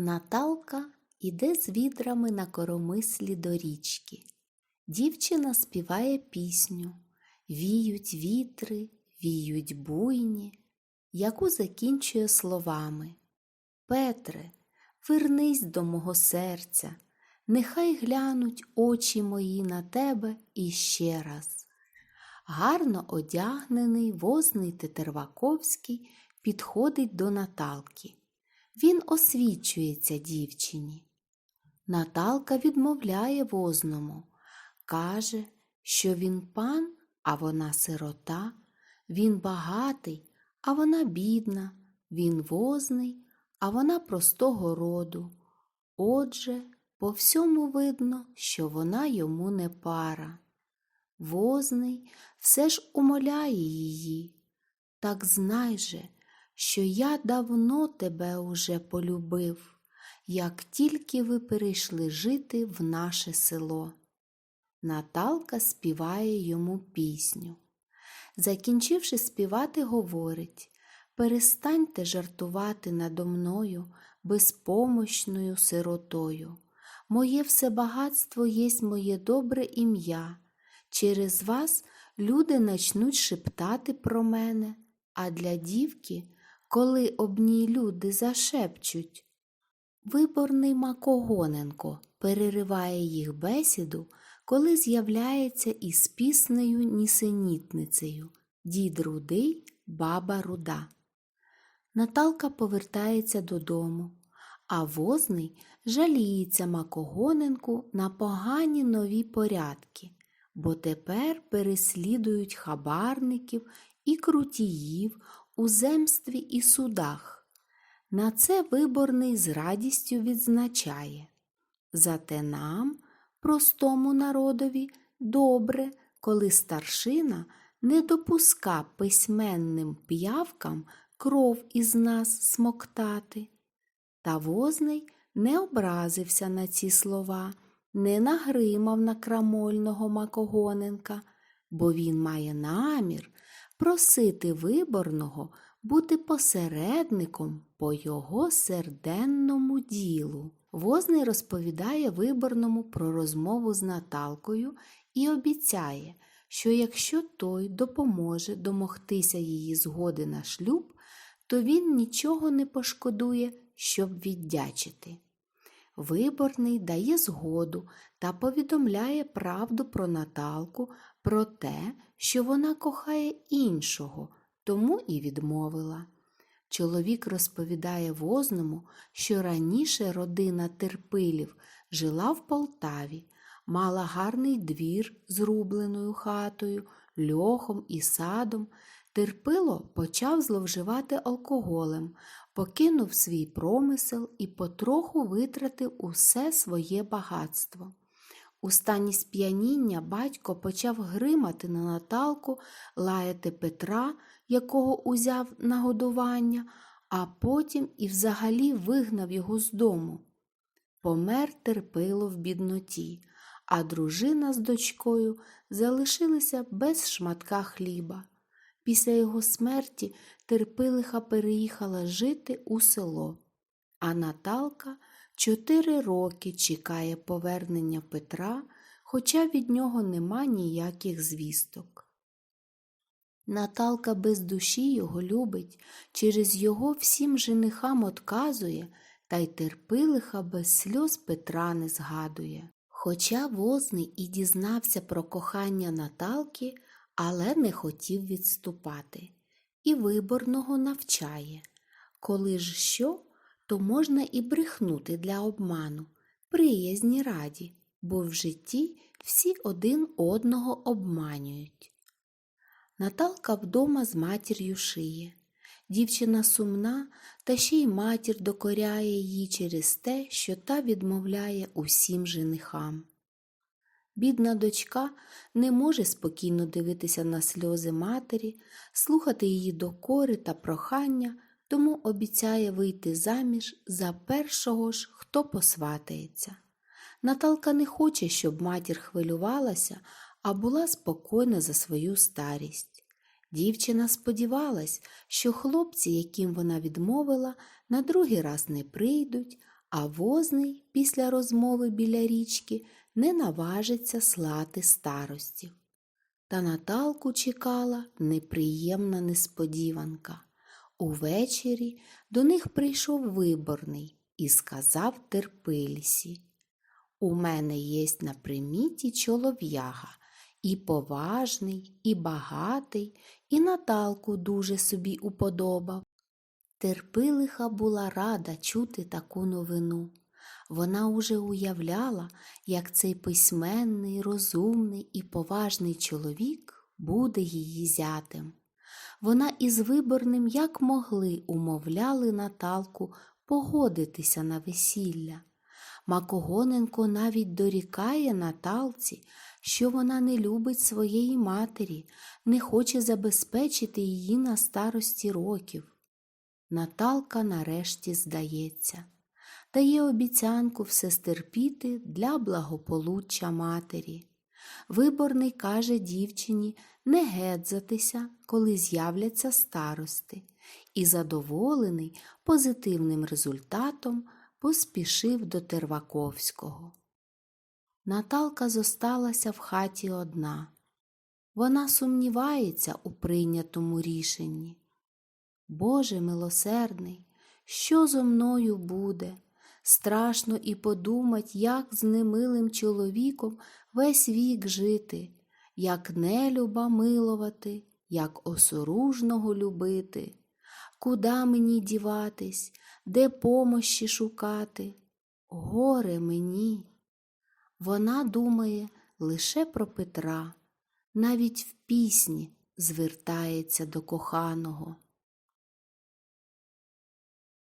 Наталка іде з відрами на коромислі до річки. Дівчина співає пісню Віють вітри, віють буйні, яку закінчує словами Петре, вернись до мого серця, нехай глянуть очі мої на тебе іще раз. Гарно одягнений возний Тетерваковський підходить до Наталки. Він освічується дівчині. Наталка відмовляє возному, каже, що він пан, а вона сирота, він багатий, а вона бідна, він возний, а вона простого роду. Отже, по всьому видно, що вона йому не пара. Возний все ж умоляє її. Так знай же, що я давно тебе уже полюбив, як тільки ви перейшли жити в наше село. Наталка співає йому пісню. Закінчивши співати, говорить Перестаньте жартувати надо мною безпомощною сиротою. Моє все багатство єсть моє добре ім'я. Через вас люди начнуть шептати про мене, а для дівки, коли об ній люди зашепчуть. Виборний Макогоненко перериває їх бесіду, коли з'являється із піснею нісенітницею Дід рудий, баба руда. Наталка повертається додому, а возний жаліється Макогоненку на погані нові порядки, бо тепер переслідують хабарників і крутіїв у земстві і судах. На це виборний з радістю відзначає. Зате нам, простому народові, добре, коли старшина не допуска письменним п'явкам кров із нас смоктати. Та возний не образився на ці слова, не нагримав на крамольного Макогоненка, бо він має намір просити виборного бути посередником по його серденному ділу. Возний розповідає виборному про розмову з Наталкою і обіцяє, що якщо той допоможе домогтися її згоди на шлюб, то він нічого не пошкодує, щоб віддячити. Виборний дає згоду та повідомляє правду про Наталку, про те, що вона кохає іншого, тому і відмовила. Чоловік розповідає возному, що раніше родина терпилів жила в Полтаві, мала гарний двір з рубленою хатою, льохом і садом. Терпило почав зловживати алкоголем, покинув свій промисел і потроху витратив усе своє багатство. У стані сп'яніння батько почав гримати на Наталку, лаяти Петра, якого узяв на годування, а потім і взагалі вигнав його з дому. Помер терпило в бідноті, а дружина з дочкою залишилися без шматка хліба. Після його смерті терпилиха переїхала жити у село, а Наталка чотири роки чекає повернення Петра, хоча від нього нема ніяких звісток. Наталка без душі його любить, через його всім женихам отказує, та й терпилиха без сльоз Петра не згадує. Хоча возний і дізнався про кохання Наталки, але не хотів відступати. І виборного навчає. Коли ж що, то можна і брехнути для обману, приязні раді, бо в житті всі один одного обманюють. Наталка вдома з матір'ю шиє. Дівчина сумна, та ще й матір докоряє її через те, що та відмовляє усім женихам. Бідна дочка не може спокійно дивитися на сльози матері, слухати її докори та прохання, тому обіцяє вийти заміж за першого ж, хто посватається. Наталка не хоче, щоб матір хвилювалася, а була спокійна за свою старість. Дівчина сподівалась, що хлопці, яким вона відмовила, на другий раз не прийдуть, а возний після розмови біля річки не наважиться слати старостів. Та Наталку чекала неприємна несподіванка. Увечері до них прийшов виборний і сказав терпилісі. У мене єсть на приміті чолов'яга, і поважний, і багатий, і Наталку дуже собі уподобав. Терпилиха була рада чути таку новину. Вона уже уявляла, як цей письменний, розумний і поважний чоловік буде її зятем. Вона із виборним як могли умовляли Наталку погодитися на весілля. Макогоненко навіть дорікає Наталці, що вона не любить своєї матері, не хоче забезпечити її на старості років. Наталка нарешті здається, дає обіцянку все стерпіти для благополуччя матері. Виборний каже дівчині не гедзатися, коли з'являться старости, і, задоволений позитивним результатом, поспішив до Терваковського. Наталка зосталася в хаті одна. Вона сумнівається у прийнятому рішенні. Боже милосердний, що зо мною буде? Страшно і подумать, як з немилим чоловіком весь вік жити, як нелюба милувати, як осоружного любити. Куда мені діватись, де помощі шукати? Горе мені. Вона думає лише про Петра, навіть в пісні звертається до коханого.